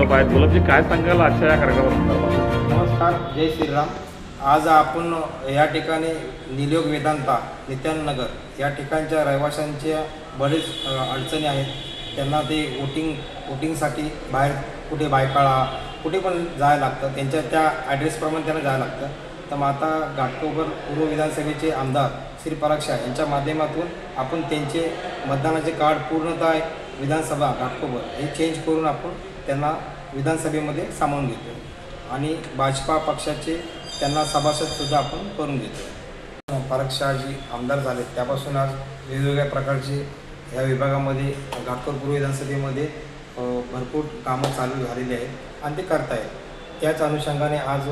आहेत गुलाबजी काय सांगाल आजच्या या कार्यक्रमात? नमस्कार जय श्रीराम. आज आपण या ठिकाणी निलोग वेदांता नित्याननगर या ठिकाणच्या रहिवाशांच्या बरेच अडचणी आहेत. त्यांना ते वोटिंग वोटिंगसाठी बाहेर कुठे बायकाळा कुठे पण जायला लागतं. त्यांच्या त्या ॲड्रेसप्रमाणे त्यांना जायला लागतं. तर मग आता घाटकोपर पूर्व विधानसभेचे आमदार श्री पराग शाह यांच्या माध्यमातून आपण त्यांचे मतदानाचे कार्ड पूर्णतः विधानसभा घाटकोबर हे चेंज करून आपण त्यांना विधानसभेमध्ये सामावून घेतो आणि भाजपा पक्षाचे त्यांना सभासदसुद्धा आपण करून घेतो पराग शहाजी आमदार झाले त्यापासून आज वेगवेगळ्या प्रकारचे ह्या विभागामध्ये घाटकोर विधानसभेमध्ये भरपूर कामं चालू झालेली आहेत आणि ते करतायत. त्याच अनुषंगाने आज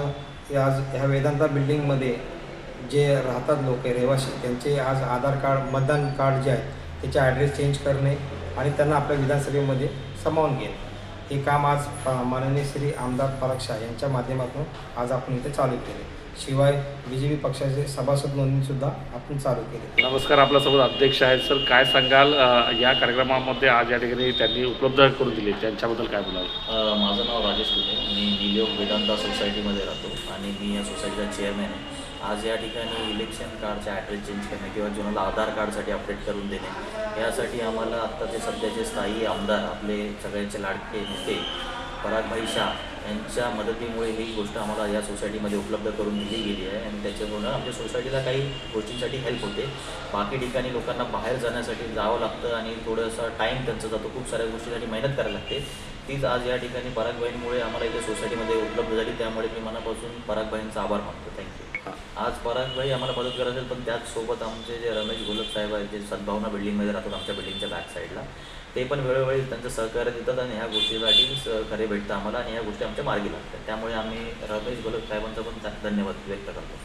आज ह्या वेदांता बिल्डिंगमध्ये जे राहतात लोक रहिवासी त्यांचे आज आधार कार्ड मतदान कार्ड जे आहेत त्याचे ॲड्रेस चेंज करणे आणि त्यांना आपल्या विधानसभेमध्ये सामावून घेणे. हे काम आज माननीय श्री आमदार पराग यांच्या माध्यमातून आज आपण इथे चालू केले. शिवाय बी जे पी पक्षाचे सभासद नोंदणीसुद्धा आपण चालू केली. नमस्कार आपल्यासोबत अध्यक्ष आहेत. सर काय सांगाल या कार्यक्रमामध्ये आज या ठिकाणी त्यांनी उपलब्ध करून दिली. त्यांच्याबद्दल काय बोलाल? माझं नाव राजेश कुटे. मी नियोग वेदांता सोसायटीमध्ये राहतो आणि मी या सोसायटीचा चेअरमॅन आहे. आज या ठिकाणी इलेक्शन कार्डचा ॲड्रेस चेंज करणे किंवा जुन्याला आधार कार्डसाठी अपडेट करून देणे यासाठी आम्हाला आत्ताचे सध्याचे स्थायी आमदार आपले सगळ्यांचे लाडके नेते परागभाई शाह यांच्या मदतीमुळे ही गोष्ट आम्हाला या सोसायटीमध्ये उपलब्ध करून दिली गेली आहे आणि त्याच्यामुळं आमच्या सोसायटीला काही गोष्टींसाठी हेल्प होते. बाकी ठिकाणी लोकांना बाहेर जाण्यासाठी जावं लागतं आणि थोडंसं टाईम त्यांचा जातो. खूप साऱ्या गोष्टीसाठी मेहनत करायला लागते. तीच आज या ठिकाणी परागबाईंमुळे आम्हाला इथे सोसायटीमध्ये उपलब्ध झाली. त्यामुळे मी मनापासून परागबाईंचा आभार मानतो. थँक्यू आज परागबाई आम्हाला मदत करत असेल पण त्याचसोबत आमचे जे रमेश घोलप साहेब आहेत जे सद्भावना बिल्डिंगमध्ये राहतात आमच्या बिल्डिंगच्या बॅक साईडला ते पण वेळोवेळी त्यांचं सहकार्य देतात आणि ह्या गोष्टीसाठी सहकार्य भेटतं आम्हाला आणि ह्या गोष्टी आमच्या मार्गी लागतात. त्यामुळे आम्ही रमेश घोलप साहेबांचा पण धन्यवाद व्यक्त करतो.